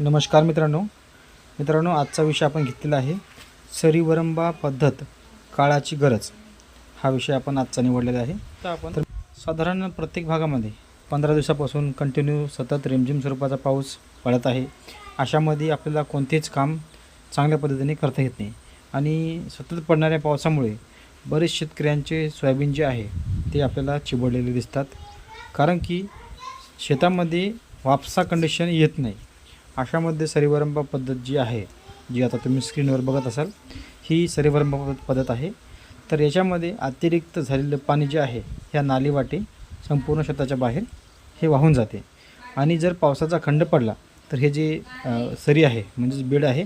नमस्कार मित्रांनो. मित्रांनो आजचा विषय आपण घेतलेला आहे सरीवरंबा पद्धत काळाची गरज. हा विषय आपण आजचा निवडलेला आहे. तर आपण साधारण प्रत्येक भागामध्ये पंधरा दिवसापासून कंटिन्यू सतत रिमझिम स्वरूपाचा पाऊस पडत आहे. अशामध्ये आपल्याला कोणतेच काम चांगल्या पद्धतीने करता येत नाही. आणि सतत पडणाऱ्या पावसामुळे बरेच शेतकऱ्यांचे सोयाबीन जे आहे ते आपल्याला चिबडलेले दिसतात. कारण की शेतामध्ये वापसा कंडिशन येत नाही. अशामध्ये सरीवरंबा पद्धत जी आहे जी आता तुम्ही स्क्रीनवर बघत असाल ही सरीवरंबा पद्धत- आहे. तर याच्यामध्ये अतिरिक्त झालेलं पाणी जे आहे ह्या नालीवाटे संपूर्ण शेताच्या बाहेर हे वाहून जाते. आणि जर पावसाचा खंड पडला तर हे जे सरी आहे म्हणजेच बेड आहे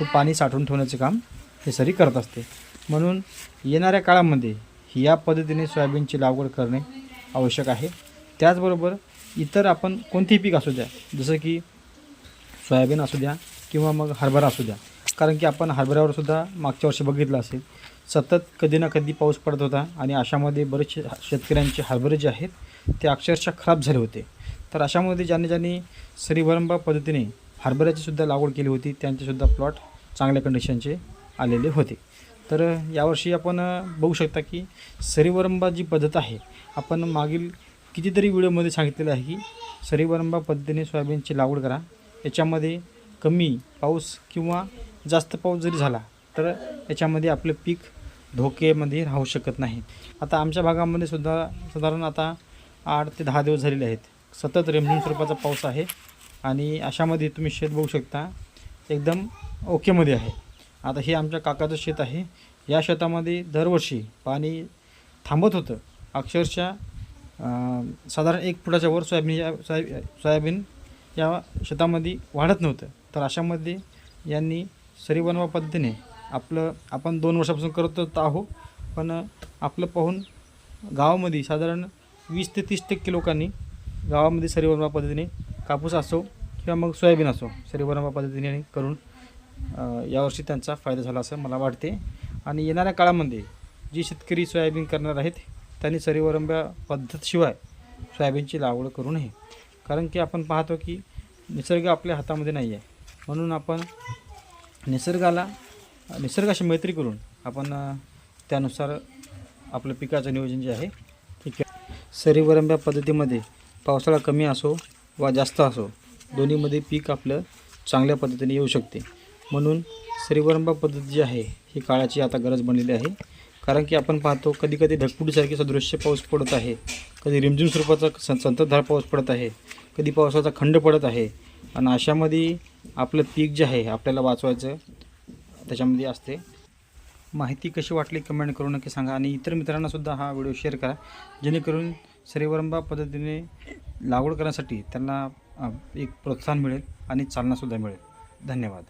तो पाणी साठवून ठेवण्याचे काम हे सरी करत असते. म्हणून येणाऱ्या काळामध्ये या पद्धतीने सोयाबीनची लागवड करणे आवश्यक आहे. त्याचबरोबर इतर आपण कोणतेही पीक असू द्या जसं की सोयाबीन असू द्या किंवा मग हरभरा असू द्या. कारण की आपण हरभऱ्यावर सुद्धा मागच्या वर्षी बघितलं असेल सतत कधी ना कधी पाऊस पडत होता आणि अशामध्ये बरेचसे शेतकऱ्यांचे हरभरे जे आहेत ते अक्षरशः खराब झाले होते. तर अशामध्ये ज्यांनी ज्यांनी सरीवरंबा पद्धतीने हरभऱ्याची सुद्धा लागवड केली होती त्यांचेसुद्धा प्लॉट चांगल्या कंडिशनचे आलेले होते. तर यावर्षी आपण बघू शकता की सरीवरंबा जी पद्धत आहे आपण मागील कितीतरी व्हिडिओमध्ये सांगितलेलं आहे की सरीवरंबा पद्धतीने सोयाबीनची लागवड करा याच्यामध्ये कमी पाऊस किंवा जास्त पाऊस जरी झाला तर याच्यामध्ये आपलं पीक धोक्यामध्ये राहू शकत नाही आता आमच्या भागामध्ये सुद्धा साधारण आता आठ ते दहा दिवस झालेले आहेत. सतत रेमझिम स्वरूपाचा पाऊस आहे आणि अशामध्ये तुम्ही शेत बघू शकता एकदम ओकेमध्ये आहे. आता हे आमच्या काकाचं शेत आहे. या शेतामध्ये दरवर्षी पाणी थांबत होतं. अक्षरशः साधारण एक फुटाच्या वर सोयाबीन या सोयाबीन या शेतामध्ये वाढत नव्हतं. तर अशामध्ये यांनी सरीवनवा पद्धतीने आपलं आपण दोन वर्षापासून करत तर आहो पण आपलं पाहून गावामध्ये साधारण वीस ते तीस टक्के लोकांनी गावामध्ये सरीवनवा पद्धतीने कापूस असो किंवा मग सोयाबीन असो सरीवनवा पद्धतीने करून यावर्षी त्यांचा फायदा झाला असं मला वाटते. आणि येणाऱ्या काळामध्ये जी शेतकरी सोयाबीन करणार आहेत त्यांनी सरीवरंब्या पद्धतशिवाय सोयाबीनची लागवड करू नये. कारण की आपण पाहतो की निसर्ग आपल्या हातामध्ये नाही आहे. म्हणून आपण निसर्गाला निसर्गाशी मैत्री करून आपण त्यानुसार आपलं पिकाचं नियोजन जे आहे ठीक आहे. सरीवरंब्या पद्धतीमध्ये पावसाळा कमी असो वा जास्त असो दोन्हीमध्ये पीक आपलं चांगल्या पद्धतीने येऊ शकते. म्हणून सरीवरंबा पद्धत जी आहे ही काळाची आता गरज बनलेली आहे. कारण की आपण पाहतो कधी कधी ढगफुटीसारखे सदृश्य पाऊस पडत आहे. कधी रिमझिम स्वरूपाचा सं संततधार पाऊस पडत आहे कधी पावसाचा खंड पडत आहे आणि अशामध्ये आपलं पीक जे आहे आपल्याला वाचवायचं त्याच्यामध्ये असते. माहिती कशी वाटली कमेंट करून नक्की सांगा. आणि इतर मित्रांनासुद्धा हा व्हिडिओ शेअर करा. जेणेकरून सरेवरंबा पद्धतीने लागवड करण्यासाठी त्यांना एक प्रोत्साहन मिळेल आणि चालनासुद्धा मिळेल. धन्यवाद.